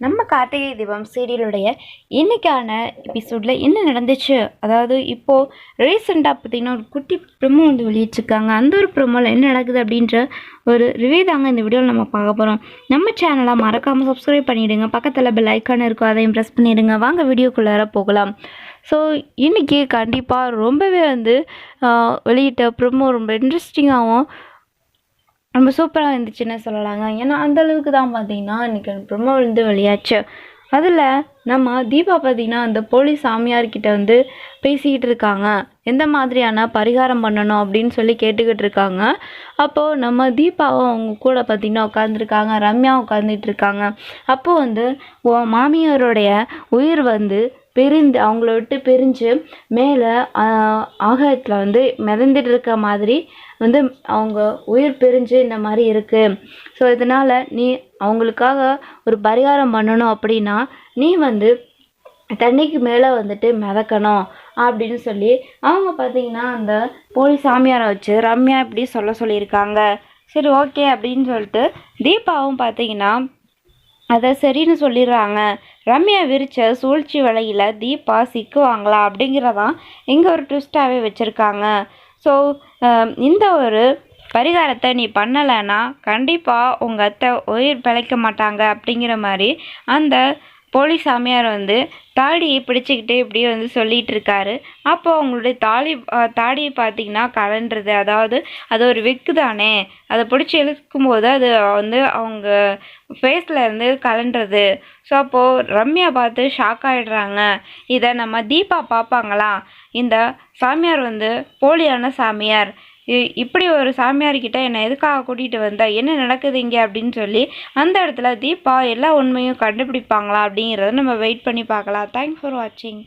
நம்ம கார்த்திகை தீபம் சீரியலுடைய இன்றைக்கான எபிசோடில் என்ன நடந்துச்சு? அதாவது இப்போது ரீசெண்டாக பார்த்தீங்கன்னா ஒரு குட்டி ப்ரொமோ வந்து வெளியிட்டிருக்காங்க. அந்த ஒரு ப்ரொமோவில் என்ன நடக்குது அப்படின்ற ஒரு ரிவ்யூ தாங்க இந்த வீடியோவில் நம்ம பார்க்க போகிறோம் நம்ம சேனலை மறக்காமல் சப்ஸ்கிரைப் பண்ணிவிடுங்க பக்கத்தில் பெல் ஐக்கான் இருக்கும் அதையும் ப்ரெஸ் பண்ணிவிடுங்க வாங்க வீடியோக்குள்ளார போகலாம். ஸோ இன்றைக்கி கண்டிப்பாக ரொம்பவே வந்து வெளியிட்ட ப்ரொமோ ரொம்ப இன்ட்ரெஸ்டிங்காகவும் ரொம்ப சூப்பராக இருந்துச்சுன்னு சொல்லலாங்க. ஏன்னா அந்த அளவுக்கு தான் பார்த்தீங்கன்னா இன்றைக்கி ப்ரொமோ வந்து வெளியாச்சு. அதில் நம்ம தீபா பார்த்தீங்கன்னா அந்த போலீஸ் சாமியார்கிட்ட வந்து பேசிக்கிட்டு இருக்காங்க. எந்த மாதிரியான பரிகாரம் பண்ணணும் அப்படின்னு சொல்லி கேட்டுக்கிட்டு இருக்காங்க. அப்போது நம்ம தீபாவும் அவங்க கூட பார்த்தீங்கன்னா உட்காந்துருக்காங்க ரம்யா உட்காந்துட்டு இருக்காங்க. அப்போது வந்து மாமியாருடைய உயிர் வந்து பிரிந்து அவங்கள விட்டு பிரிஞ்சு மேலே ஆகாயத்தில் வந்து மிதந்துட்டு இருக்க மாதிரி வந்து அவங்க உயிர் பிரிஞ்சு இந்த மாதிரி இருக்குது ஸோ இதனால் நீ அவங்களுக்காக ஒரு பரிகாரம் பண்ணணும் அப்படின்னா நீ வந்து தண்ணிக்கு மேலே வந்துட்டு மிதக்கணும் அப்படின்னு சொல்லி அவங்க பார்த்தீங்கன்னா அந்த போலி சாமியாரை வச்சு ரம்யா இப்படி சொல்ல சொல்லியிருக்காங்க. சரி ஓகே அப்படின்னு சொல்லிட்டு தீபாவும் பார்த்தீங்கன்னா அதை சரின்னு சொல்லிடுறாங்க. ரம்யா விரிச்ச சூழ்ச்சி வலையில் தீபா சிக்குவாங்களா அப்படிங்கிறதான் இங்கே ஒரு ட்விஸ்ட்டாகவே வச்சுருக்காங்க. ஸோ இந்த ஒரு பரிகாரத்தை நீ பண்ணலைன்னா கண்டிப்பாக உங்கள் அத்தை உயிர் பிழைக்க மாட்டாங்க அப்படிங்கிற மாதிரி அந்த போலீஸ் சாமியார் வந்து தாடியை பிடிச்சிக்கிட்டு இப்படியே வந்து சொல்லிகிட்டு இருக்காரு அப்போ அவங்களுடைய தாலி தாடியை பார்த்தீங்கன்னா கலண்டுறது அதாவது அது ஒரு விக்கு தானே. அதை பிடிச்சி இழுக்கும்போது அது வந்து அவங்க ஃபேஸில் இருந்து கலண்டுறது ஸோ அப்போது ரம்யா பார்த்து ஷாக் ஆகிடுறாங்க இதை நம்ம தீபா பார்ப்பாங்களா? இந்த சாமியார் வந்து போலியான சாமியார். இப்படி ஒரு சாமியார்கிட்ட என்னை எதுக்காக கூட்டிகிட்டு வந்தா? என்ன நடக்குது இங்கே அப்படின்னு சொல்லி அந்த இடத்துல தீபா எல்லா உண்மையும் கண்டுபிடிப்பாங்களா அப்படிங்கிறத நம்ம வெயிட் பண்ணி பார்க்கலாம். தேங்க்ஸ் ஃபார் வாட்சிங்